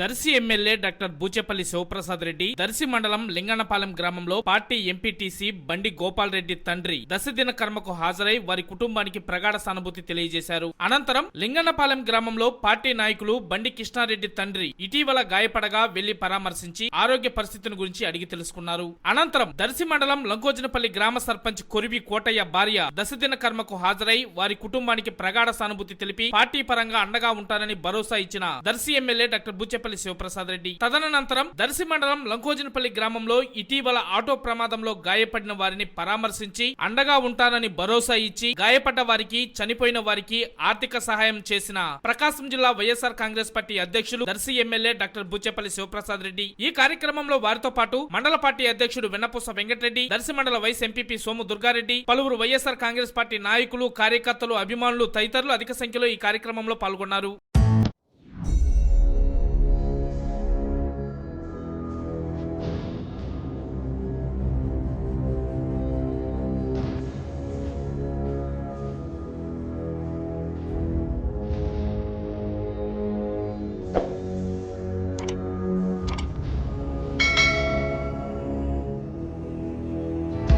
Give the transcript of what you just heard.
Darsi MLA doctor Boochepalli Sivaprasad Reddy Darsi మండలం లింగనపాలెం గ్రామంలో party MPTC బండి గోపాల్ రెడ్డి తండ్రి దశదిన కర్మకు హాజరై వారి కుటుంబానికి ప్రగాఢ సానుభూతి తెలియజేశారు. అనంతరం లింగనపాలెం గ్రామంలో పార్టీ నాయకులు బండి కృష్ణారెడ్డి తండ్రి ఇటీవల గాయపడగా వెళ్ళి పరామర్శించి ఆరోగ్య పరిస్థితిని గురించి అడిగి తెలుసుకున్నారు. అనంతరం దర్శి మండలం లంకోజనపల్లి గ్రామ సర్పంచ్ కొరివి కోటయ్య భార్య దశదిన కర్మకు హాజరై వారి కుటుంబానికి ప్రగాఢ సానుభూతి తెలిపి పార్టీ పరంగా అండగా ఉంటానని భరోసా ఇచ్చిన దర్శి ఎమ్మెల్యే డాక్టర్ బుచ్చ బుచ్చెపల్లి శివప్రసాద్ రెడ్డి. తదనంతరం దర్శి మండలం లంకోజనపల్లి గ్రామంలో ఇటీవల ఆటో ప్రమాదంలో గాయపడిన వారిని పరామర్శించి అండగా ఉంటానని భరోసా ఇచ్చి గాయపడ్డ వారికి చనిపోయిన వారికి ఆర్థిక సహాయం చేసిన ప్రకాశం జిల్లా వైఎస్ఆర్ కాంగ్రెస్ పార్టీ అధ్యక్షులు దర్శి ఎమ్మెల్యే డాక్టర్ బుచ్చెపల్లి శివప్రసాద్ రెడ్డి. ఈ కార్యక్రమంలో వారితో పాటు మండల పార్టీ అధ్యక్షుడు వెన్నపూస వెంకటరెడ్డి దర్శి మండల వైస్ ఎంపీపీ సోము దుర్గారెడ్డి పలువురు వైఎస్ఆర్ కాంగ్రెస్ పార్టీ నాయకులు కార్యకర్తలు అభిమానులు తదితరులు అధిక సంఖ్యలో ఈ కార్యక్రమంలో పాల్గొన్నారు.